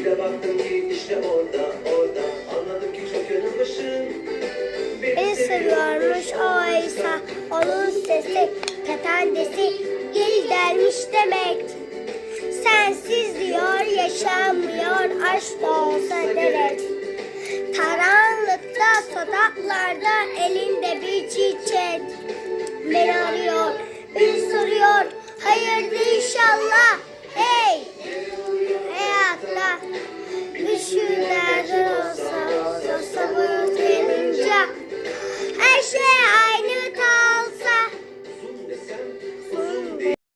Bir de baktım ki işte orada orada Anladım ki çok yanı başım Beni seviyormuş o İsa. Onun sesi katandesi geri gelmiş demek. Sensiz diyor yaşamıyor aşk da olsa gerek. Karanlıkta sokaklarda elinde bir çiçek. Beni arıyor, beni soruyor. Hayırdır inşallah.